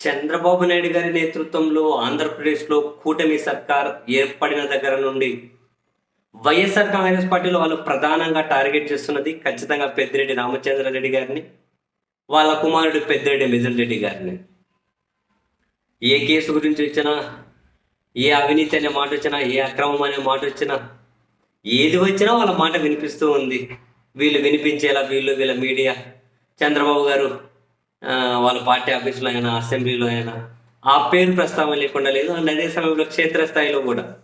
చంద్రబాబు నాయుడు గారి నేతృత్వంలో ఆంధ్రప్రదేశ్లో కూటమి సర్కార్ ఏర్పడిన దగ్గర నుండి వైఎస్ఆర్ కాంగ్రెస్ పార్టీలో వాళ్ళు ప్రధానంగా టార్గెట్ చేస్తున్నది ఖచ్చితంగా పెద్దిరెడ్డి రామచంద్రారెడ్డి గారిని వాళ్ళ కుమారుడు పెద్దిరెడ్డి మిథున్ రెడ్డి గారిని. ఏ కేసు గురించి వచ్చినా ఏ అవినీతి అనే మాట వచ్చినా ఏ అక్రమం అనే మాట వచ్చినా ఏది వచ్చినా వాళ్ళ మాట వినిపిస్తూ ఉంది. వీళ్ళు వినిపించేలా వీళ్ళు వీళ్ళ మీడియా చంద్రబాబు గారు వాళ్ళ పార్టీ ఆఫీసులో అయినా అసెంబ్లీలో అయినా ఆ పేరు ప్రస్తావన లేకుండా లేదు. అండ్ అదే సమయంలో క్షేత్రస్థాయిలో కూడా.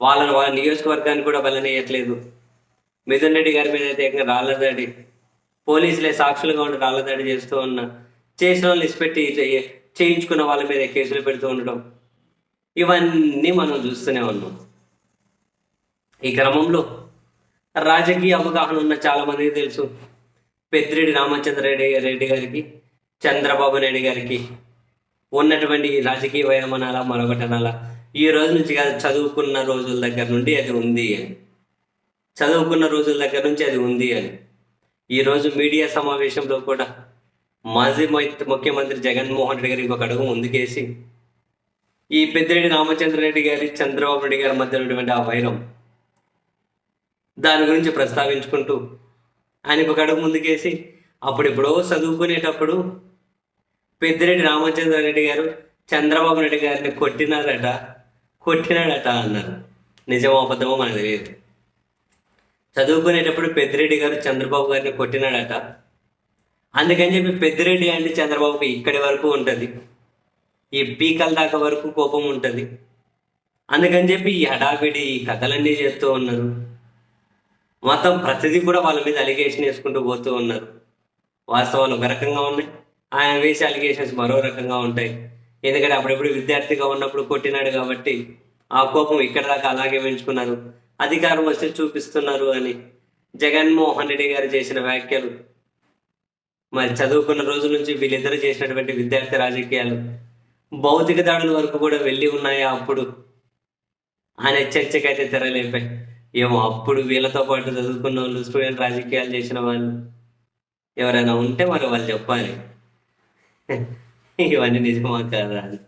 వాళ్ళని వాళ్ళ నియోజకవర్గాన్ని కూడా వెళ్ళనేయట్లేదు మిథున్ రెడ్డి గారి మీద అయితే ఏకంగా రాళ్ళదాడి పోలీసులే సాక్షులుగా ఉండి రాళ్ళదాడి చేస్తూ ఉన్న చేసిన వాళ్ళు ఇసిపెట్టి చే- చేయించుకున్న వాళ్ళ మీద కేసులు పెడుతూ ఉండడం ఇవన్నీ మనం చూస్తూనే ఉన్నాం. ఈ క్రమంలో రాజకీయ అవగాహన ఉన్న చాలా మందికి తెలుసు. పెద్దిరెడ్డి రామచంద్రరెడ్డి రెడ్డి గారికి చంద్రబాబు నాయుడు గారికి ఉన్నటువంటి రాజకీయ వయమనాల మరొకటనాల ఈ రోజు నుంచి కాదు చదువుకున్న రోజుల దగ్గర నుండి అది ఉంది అని. చదువుకున్న రోజుల దగ్గర నుంచి అది ఉంది అని. ఈరోజు మీడియా సమావేశంలో కూడా మాజీ ముఖ్యమంత్రి జగన్మోహన్ రెడ్డి గారి ఇంకొక అడుగు ముందుకేసి ఈ పెద్దిరెడ్డి రామచంద్రారెడ్డి గారి చంద్రబాబు రెడ్డి గారి మధ్య ఉన్నటువంటి ఆ వైరం దాని గురించి ప్రస్తావించుకుంటూ ఆయన ఒక అడుగు ముందుకేసి అప్పుడెప్పుడో చదువుకునేటప్పుడు పెద్దిరెడ్డి రామచంద్రారెడ్డి గారు చంద్రబాబు నాయుడు గారిని కొట్టినారట. కొట్టినాడట అన్నారు. నిజమో అబద్ధమో మనకు తెలియదు. చదువుకునేటప్పుడు పెద్దిరెడ్డి గారు చంద్రబాబు గారిని కొట్టినాడట. అందుకని చెప్పి పెద్దిరెడ్డి అంటే చంద్రబాబుకి ఇక్కడి వరకు ఉంటుంది. ఈ పీకల దాకా వరకు కోపం ఉంటుంది. అందుకని చెప్పి ఈ హడావిడి ఈ కథలన్నీ చేస్తూ ఉన్నారు. మొత్తం ప్రతిదీ కూడా వాళ్ళ మీద అలిగేషన్ వేసుకుంటూ పోతూ ఉన్నారు. వాస్తవాలు ఒక రకంగా ఉన్నాయి. ఆయన వేసే అలిగేషన్స్ మరో రకంగా ఉంటాయి. ఎందుకంటే అప్పుడెప్పుడు విద్యార్థిగా ఉన్నప్పుడు కొట్టినాడు కాబట్టి ఆ కోపం ఇక్కడ దాకా అలాగే పెంచుకున్నారు. అధికారం వస్తే చూపిస్తున్నారు అని జగన్మోహన్ రెడ్డి గారు చేసిన వ్యాఖ్యలు. మరి చదువుకున్న రోజు నుంచి వీళ్ళిద్దరు చేసినటువంటి విద్యార్థి రాజకీయాలు భౌతిక దాడుల వరకు కూడా వెళ్ళి ఉన్నాయా అప్పుడు? ఆయన చర్చకైతే తెరలేపాయి. ఏమో అప్పుడు వీళ్ళతో పాటు చదువుకున్న వాళ్ళు స్టూడెంట్ రాజకీయాలు చేసిన వాళ్ళు. ఎవరైనా ఉంటే మరి వాళ్ళు చెప్పాలి. ఇవన్నీ నిజమా కాదా అని.